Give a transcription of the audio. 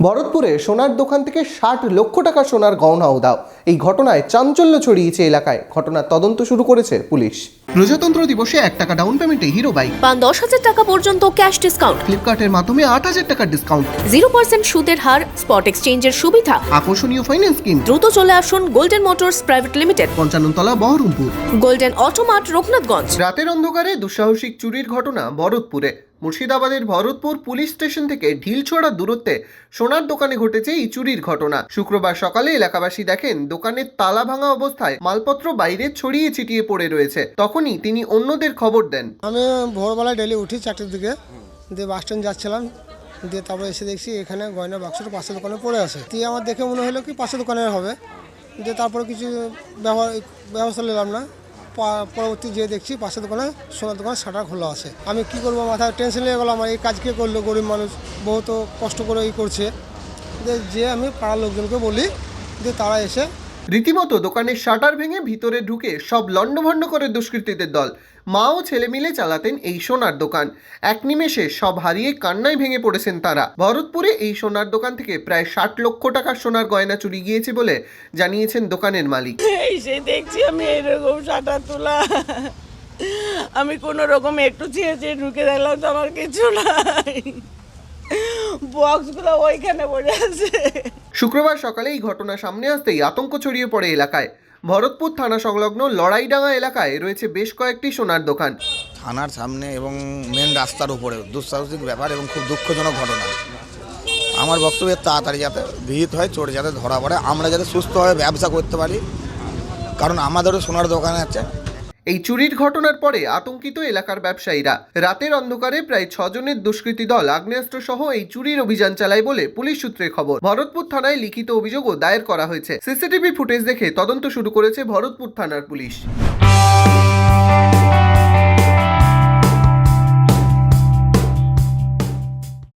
ভরতপুরে সোনার দোকান থেকে ষাট লক্ষ টাকা সোনার গহনা উদাও এই ঘটনায় চাঞ্চল্য ছড়িয়েছে এলাকায়। ঘটনার তদন্ত শুরু করেছে পুলিশ। প্রজাতন্ত্র দিবসে এক টাকা ডাউন পেমেন্টে হিরো বাইক পান দশ হাজার টাকা পর্যন্ত ক্যাশ ডিসকাউন্ট ফ্লিপকার্টের মাধ্যমে আট হাজার টাকার ডিসকাউন্ট জিরো পার্সেন্ট সুদের হার স্পট এক্সচেঞ্জের সুবিধা। আকর্ষণীয় ফাইন্যান্স স্কিম দ্রুত চলে আসুন Golden Motors Private Limited Panchannatala Baharampur. Golden Automart Raghunathganj রাতের অন্ধকারে দুঃসাহসিক চুরির ঘটনা ভরতপুরে মুর্শিদাবাদের ভরতপুর পুলিশ স্টেশন থেকে ঢিলছোড়া দূরত্বে সোনার দোকানে ঘটেছে এই চুরির ঘটনা। শুক্রবার সকালে এলাকাবাসী দেখেন, দোকানের তালা ভাঙা অবস্থায় মালপত্র বাইরে ছড়িয়ে ছিটিয়ে পড়ে রয়েছে। তখনই তিনি অন্যদের খবর দেন। আমি ভোরবেলায় ডেলি উঠি চারটের দিকে, দিয়ে বাস স্ট্যান্ড যাচ্ছিলাম, দিয়ে তারপরে এসে দেখছি এখানে গয়না বাক্সটা পাশের দোকানে পড়ে আছে। দিয়ে আমার দেখে মনে হলো কি পাশের দোকানের হবে। দিয়ে তারপরে কিছু ব্যবহার ব্যবস্থা নিলাম না। পরবর্তী যে দেখছি, পাশের দোকানে, সোনার দোকানে শাটার খোলা আছে। আমি কি করব, মাথায় টেনশন লেগে গেলাম আমার, এই কাজ কে করল গরিব মানুষ? বহুত কষ্ট করে ই করছে। যে আমি পাড়ার লোকজনকে বলি, যে তারা এসে রীতিমতো দোকানের শাটার ভেঙে ভিতরে ঢুকে সব লণ্ডভণ্ড করে দুষ্কৃতীদের দল। মা ও ছেলে মিলে চালাতেন এই সোনার দোকান। এক নিমেষে সব হারিয়ে কান্নায় ভেঙে পড়েছেন তারা। ভরতপুরে এই সোনার দোকান থেকে প্রায় ষাট লক্ষ টাকার সোনার গয়না চুরি গিয়েছে বলে জানিয়েছেন দোকানের মালিক। এই সে দেখছি আমি এরকম সাঁটা তোলা। আমি কোনো রকম একটু চেয়ে চেয়ে ঢুকে দেখলাম তো আমার কিছু নাই। বক্সগুলো ওইখানে পড়ে আছে। শুক্রবার সকালে এই ঘটনা সামনে আসতেই আতঙ্ক ছড়িয়ে পড়ে এলাকায়। ভরতপুর থানা সংলগ্ন লড়াইডাঙ্গা এলাকায় রয়েছে বেশ কয়েকটি সোনার দোকান। থানার সামনে এবং মেন রাস্তার উপরে। দুঃসাহসিক ব্যাপার এবং খুব দুঃখজনক ঘটনা। আমার বক্তব্য তাড়াতাড়ি যাতে ভিড় হয় চোর যাতে ধরা পড়ে আমরা যাতে সুস্থভাবে ব্যবসা করতে পারি। কারণ আমাদেরও সোনার দোকান আছে। এই চুরির ঘটনার পরে আতঙ্কিত এলাকার ব্যবসায়ীরা। রাতের অন্ধকারে প্রায় ছজনের দুষ্কৃতী দল আগ্নেয়াস্ত্র সহ এই চুরির অভিযান চালায় বলে পুলিশ সূত্রে খবর। ভরতপুর থানায় লিখিত অভিযোগও দায়ের করা হয়েছে। সিসিটিভি ফুটেজ দেখে তদন্ত শুরু করেছে ভরতপুর থানার পুলিশ।